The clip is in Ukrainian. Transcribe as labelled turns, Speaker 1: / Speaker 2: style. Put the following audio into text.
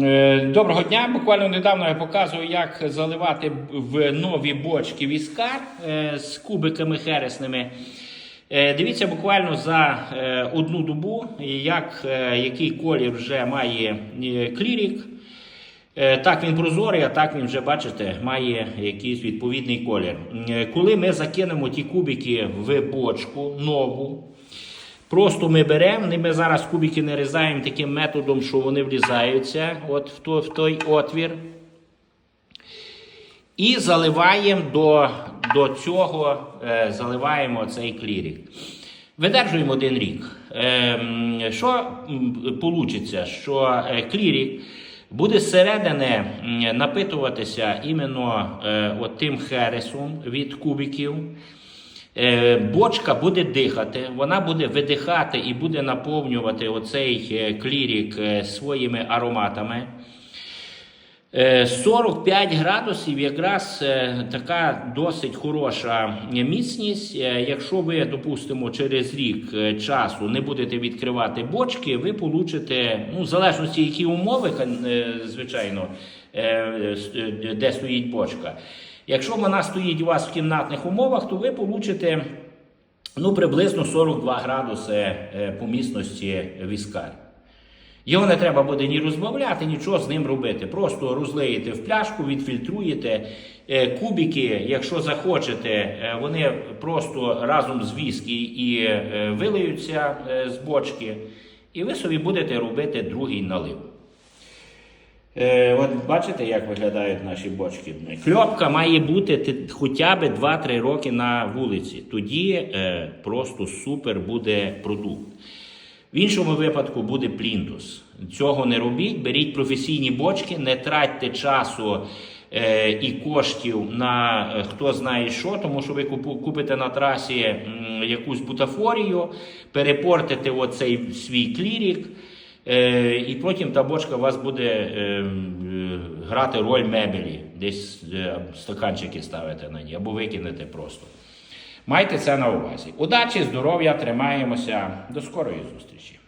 Speaker 1: Е, Доброго дня. Буквально недавно я показую, як заливати в нові бочки віскар е, з кубиками хересними. Е, Дивіться буквально за одну добу, як, який колір вже має клірік. Так він прозорий, а так він вже, бачите, має якийсь відповідний колір. Коли ми закинемо ті кубики в бочку нову, Просто ми беремо, ми зараз кубики нарізаємо таким методом, що вони влізаються от в, той, в той отвір. І заливаємо до, до цього, е, заливаємо цей клірік. Видержуємо один рік. Ем, що вийде? Що е, клірік буде зсередини напитуватися іменно е, от тим хересом від кубиків. Е, Бочка буде дихати, вона буде видихати і буде наповнювати оцей е, клірік е, своїми ароматами. Е, 45 градусів якраз така досить хороша міцність. Якщо ви, допустимо, через рік часу не будете відкривати бочки, ви получите, ну, в залежності, які умови, звичайно, де стоїть бочка. Якщо вона стоїть у вас в кімнатних умовах, то ви получите ну, приблизно 42 градуси е, по міцності віскар. Його не треба буде ні розбавляти, нічого з ним робити. Просто розлиєте в пляшку, відфільтруєте Е, кубики, якщо захочете, е, вони просто разом з віскі і вилиються з бочки, і ви собі будете робити другий налив. Е, от бачите, як виглядають наші бочки. Кльопка має бути хоча б 2-3 роки на вулиці. Тоді е, просто супер буде продукт. В іншому випадку буде плінтус. Цього не робіть, беріть професійні бочки, не тратьте часу е, і коштів на е, хто знає що, тому що ви купите на трасі м, якусь бутафорію, перепортите оцей свій клірік. Е, і потім та бочка у вас буде е, е, грати роль мебелі, десь стаканчики ставите на ній або викинете просто. Майте це на увазі. Удачі, здоров'я, тримаємося. До скорої зустрічі.